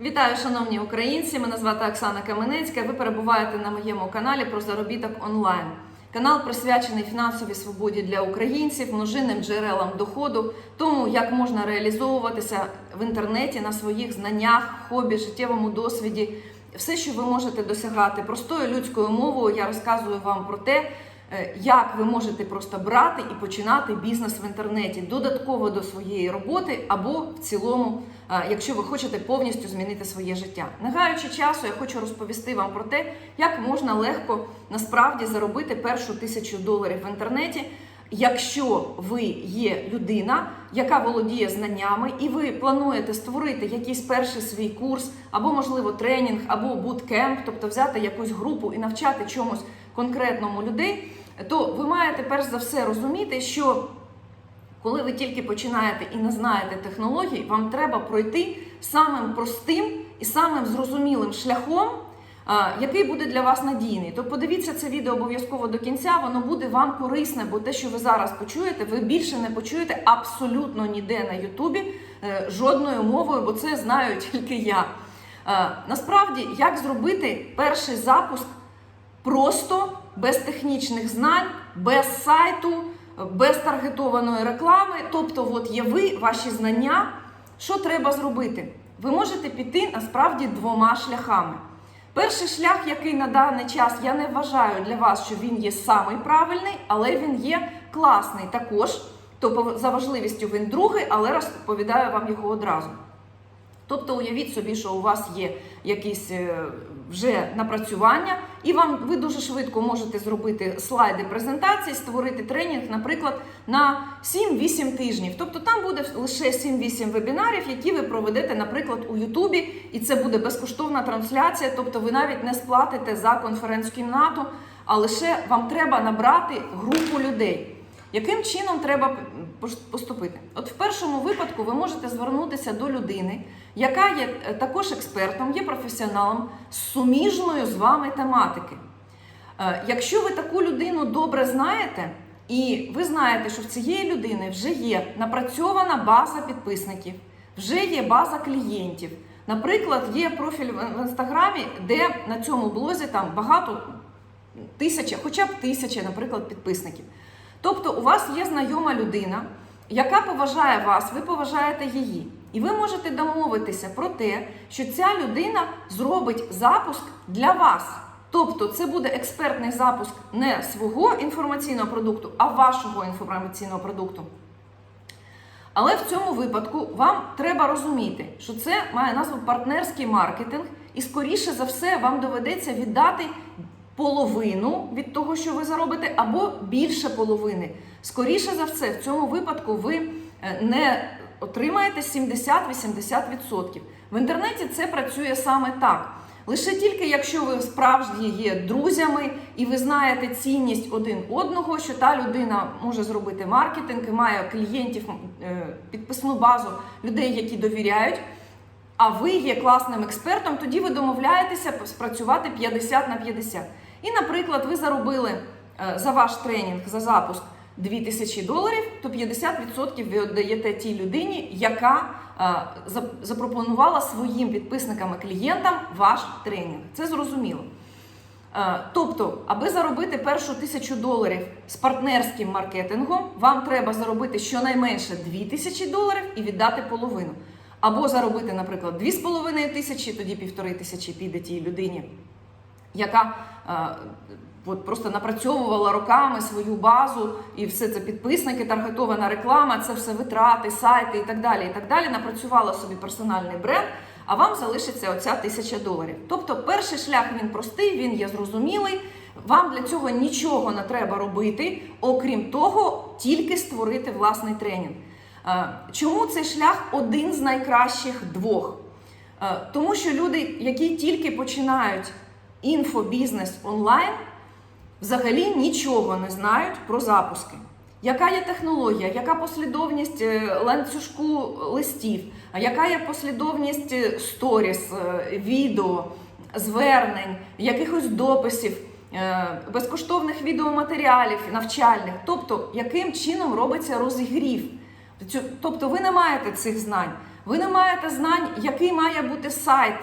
Вітаю, шановні українці! Мене звати Оксана Каменецька. Ви перебуваєте на моєму каналі про заробіток онлайн. Канал присвячений фінансовій свободі для українців, множинним джерелам доходу, тому як можна реалізовуватися в інтернеті на своїх знаннях, хобі, життєвому досвіді. Все, що ви можете досягати простою людською мовою, я розказую вам про те, як ви можете просто брати і починати бізнес в інтернеті додатково до своєї роботи, або в цілому, е, якщо ви хочете повністю змінити своє життя. Не гаючи часу, я хочу розповісти вам про те, як можна легко насправді заробити першу тисячу доларів в інтернеті. Якщо ви є людина, яка володіє знаннями, і ви плануєте створити якийсь перший свій курс, або, можливо, тренінг, або буткемп, тобто взяти якусь групу і навчати чомусь конкретному людей, то ви маєте перш за все розуміти, що коли ви тільки починаєте і не знаєте технологій, вам треба пройти самим простим і самим зрозумілим шляхом, який буде для вас надійний. То подивіться це відео обов'язково до кінця, воно буде вам корисне, бо те, що ви зараз почуєте, ви більше не почуєте абсолютно ніде на Ютубі е, жодною мовою, бо це знаю тільки я. Е, Насправді, як зробити перший запуск просто без технічних знань, без сайту, без таргетованої реклами. Тобто, от є ви, ваші знання. Що треба зробити? Ви можете піти насправді двома шляхами. Перший шлях, який на даний час я не вважаю для вас, що він є самий правильний, але він є класний також. То по- за важливістю він другий, але розповідаю вам його одразу. Тобто уявіть собі, що у вас є якісь е, вже напрацювання, і вам ви дуже швидко можете зробити слайди презентації, створити тренінг, наприклад, на 7-8 тижнів. Тобто там буде лише 7-8 вебінарів, які ви проведете, наприклад, у Ютубі, і це буде безкоштовна трансляція. Тобто ви навіть не сплатите за конференц-кімнату, а лише вам треба набрати групу людей. Яким чином треба поступити? От в першому випадку ви можете звернутися до людини, яка є е, також експертом, є професіоналом з суміжною з вами тематики. Е, Якщо ви таку людину добре знаєте, і ви знаєте, що в цієї людини вже є напрацьована база підписників, вже є база клієнтів. Наприклад, є профіль в інстаграмі, де на цьому блозі там багато тисяча, хоча б тисяча, наприклад, підписників. Тобто, у вас є знайома людина, яка поважає вас, ви поважаєте її. І ви можете домовитися про те, що ця людина зробить запуск для вас. Тобто, це буде експертний запуск не свого інформаційного продукту, а вашого інформаційного продукту. Але в цьому випадку вам треба розуміти, що це має назву партнерський маркетинг, і скоріше за все вам доведеться віддати половину від того, що ви заробите, або більше половини. Скоріше за все, в цьому випадку ви е, не отримаєте 70-80%. В інтернеті це працює саме так. Лише тільки якщо ви справжні є друзями і ви знаєте цінність один одного, що та людина може зробити маркетинг і має клієнтів, е, підписну базу людей, які довіряють. А ви є класним експертом, тоді ви домовляєтеся спрацювати 50 на 50. І, наприклад, ви заробили е, за ваш тренінг, за запуск 2000 доларів, то 50% ви віддаєте тій людині, яка е, запропонувала своїм підписникам і клієнтам ваш тренінг. Це зрозуміло. Е, Тобто, аби заробити першу тисячу доларів з партнерським маркетингом, вам треба заробити щонайменше 2 тисячі доларів і віддати половину. Або заробити, наприклад, 2,5 тисячі, тоді півтори тисячі піде тій людині, яка е, от просто напрацьовувала роками свою базу, і все це підписники, таргетована реклама, це все витрати, сайти і так далі. І так далі. Напрацювала собі персональний бренд, а вам залишиться оця тисяча доларів. Тобто, перший шлях він простий, він є зрозумілий. Вам для цього нічого не треба робити, окрім того, тільки створити власний тренінг. Е, Чому цей шлях один з найкращих двох? Е, Тому що люди, які тільки починають інфобізнес онлайн, взагалі нічого не знають про запуски. Яка є технологія, яка послідовність е, ланцюжку листів, яка є послідовність е, сторіс, е, відео, звернень, якихось дописів, безкоштовних відеоматеріалів, навчальних, тобто яким чином робиться розігрів. Тобто ви не маєте цих знань. Ви не маєте знань, який має бути сайт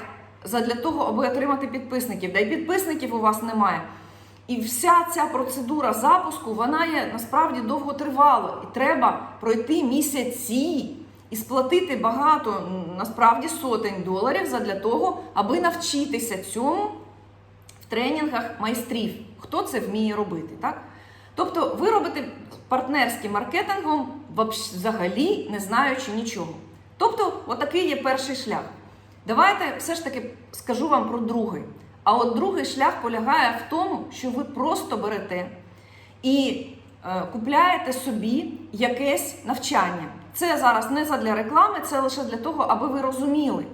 для того, аби отримати підписників. Да й підписників у вас немає. І вся ця процедура запуску вона є насправді довготривалою. І треба пройти місяці і сплатити багато, насправді сотень доларів для того, аби навчитися цьому в тренінгах майстрів. Хто це вміє робити, так? Тобто ви робите партнерським маркетингом взагалі не знаючи нічого. Тобто, отакий є перший шлях. Давайте все ж таки скажу вам про другий. А от другий шлях полягає в тому, що ви просто берете і е, купляєте собі якесь навчання. Це зараз не задля реклами, це лише для того, аби ви розуміли.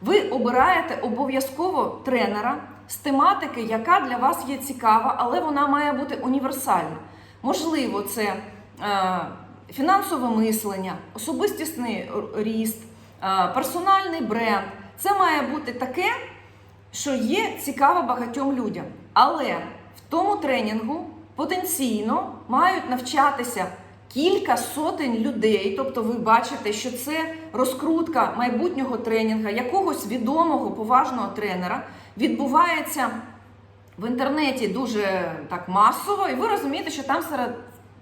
Ви обираєте обов'язково тренера з тематики, яка для вас є цікава, але вона має бути універсальна. Можливо, це е, фінансове мислення, особистісний ріст, е, персональний бренд. Це має бути таке, що є цікаво багатьом людям. Але в тому тренінгу потенційно мають навчатися кілька сотень людей. Тобто, ви бачите, що це розкрутка майбутнього тренінга, якогось відомого поважного тренера відбувається в інтернеті дуже так масово, і ви розумієте, що там серед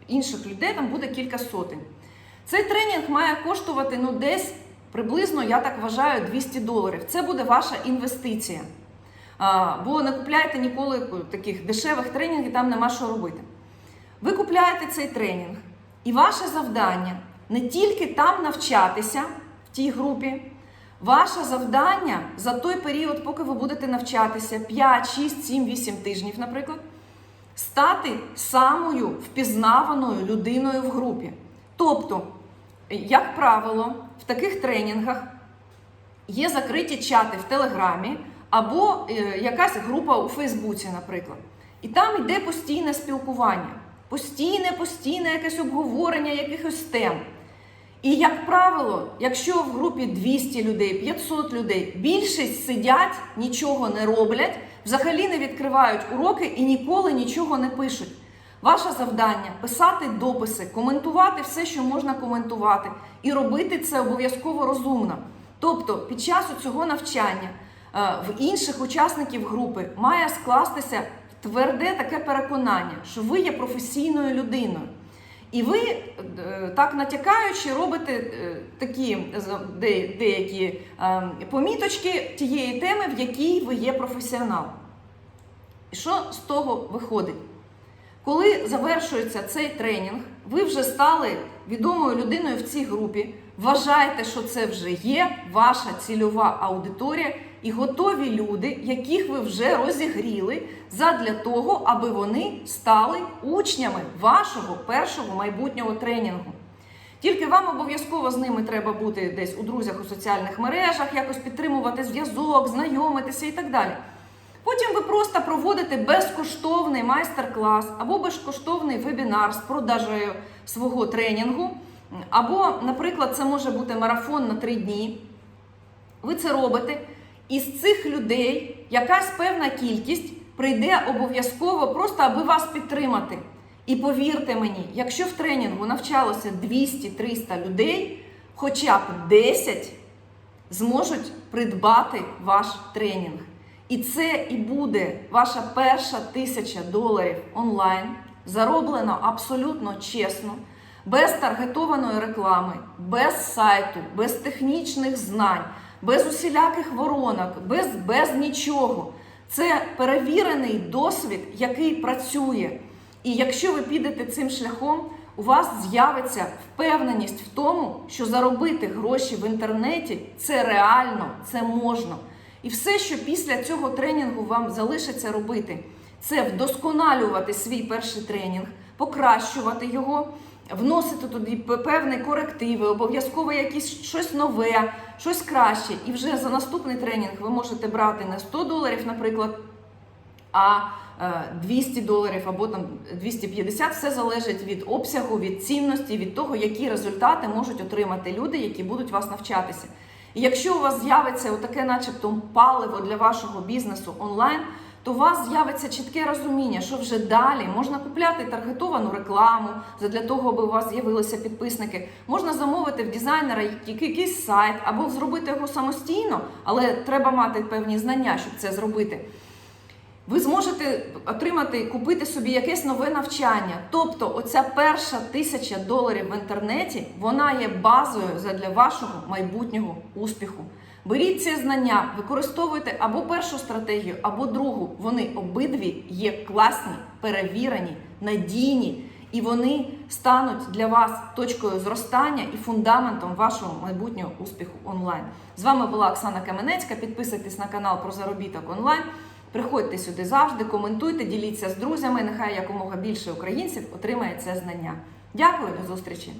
інших людей там буде кілька сотень. Цей тренінг має коштувати ну десь приблизно, я так вважаю, 200 доларів. Це буде ваша інвестиція. Бо не купляйте ніколи таких дешевих тренінгів, там нема що робити. Ви купляєте цей тренінг, і ваше завдання не тільки там навчатися в тій групі. Ваше завдання за той період, поки ви будете навчатися 5, 6, 7, 8 тижнів, наприклад, стати самою впізнаваною людиною в групі. Тобто, як правило, в таких тренінгах є закриті чати в Телеграмі або е, якась група у Фейсбуці, наприклад. І там йде постійне спілкування, постійне, постійне якесь обговорення якихось тем. І, як правило, якщо в групі 200 людей, 500 людей, більшість сидять, нічого не роблять, взагалі не відкривають уроки і ніколи нічого не пишуть. Ваше завдання писати дописи, коментувати все, що можна коментувати, і робити це обов'язково розумно. Тобто, під час цього навчання е, в інших учасників групи має скластися тверде таке переконання, що ви є професійною людиною. І ви е, так натякаючи робите е, такі деякі поміточки тієї теми, в якій ви є професіонал. І що з того виходить? Коли завершується цей тренінг, ви вже стали відомою людиною в цій групі. Вважайте, що це вже є ваша цільова аудиторія і готові люди, яких ви вже розігріли задля того, аби вони стали учнями вашого першого майбутнього тренінгу. Тільки вам обов'язково з ними треба бути десь у друзях у соціальних мережах, якось підтримувати зв'язок, знайомитися і так далі. Потім ви просто проводите безкоштовний майстер-клас або безкоштовний вебінар з продажею свого тренінгу. Або, наприклад, це може бути марафон на три дні. Ви це робите, і з цих людей якась певна кількість прийде обов'язково просто, аби вас підтримати. І повірте мені, якщо в тренінгу навчалося 200-300 людей, хоча б 10 зможуть придбати ваш тренінг. І це і буде ваша перша тисяча доларів онлайн, зароблено абсолютно чесно, без таргетованої реклами, без сайту, без технічних знань, без усіляких воронок, без, без нічого. Це перевірений досвід, який працює. І якщо ви підете цим шляхом, у вас з'явиться впевненість в тому, що заробити гроші в інтернеті це реально, це можна. І все, що після цього тренінгу вам залишиться робити, це вдосконалювати свій перший тренінг, покращувати його, вносити туди певні корективи, обов'язково якісь щось нове, щось краще. І вже за наступний тренінг ви можете брати не 100 доларів, наприклад, а е, 200 доларів або там 250, все залежить від обсягу, від цінності, від того, які результати можуть отримати люди, які будуть вас навчатися. І якщо у вас з'явиться таке, начебто, паливо для вашого бізнесу онлайн, то у вас з'явиться чітке розуміння, що вже далі можна купляти таргетовану рекламу для того, аби у вас з'явилися підписники. Можна замовити в дизайнера якийсь сайт або зробити його самостійно, але треба мати певні знання, щоб це зробити. Ви зможете отримати, купити собі якесь нове навчання. Тобто, оця перша тисяча доларів в інтернеті вона є базою для вашого майбутнього успіху. Беріть ці знання, використовуйте або першу стратегію, або другу. Вони обидві є класні, перевірені, надійні, і вони стануть для вас точкою зростання і фундаментом вашого майбутнього успіху онлайн. З вами була Оксана Каменецька. Підписуйтесь на канал про заробіток онлайн. Приходьте сюди завжди, коментуйте, діліться з друзями. Нехай якомога більше українців отримає це знання. Дякую, до зустрічі!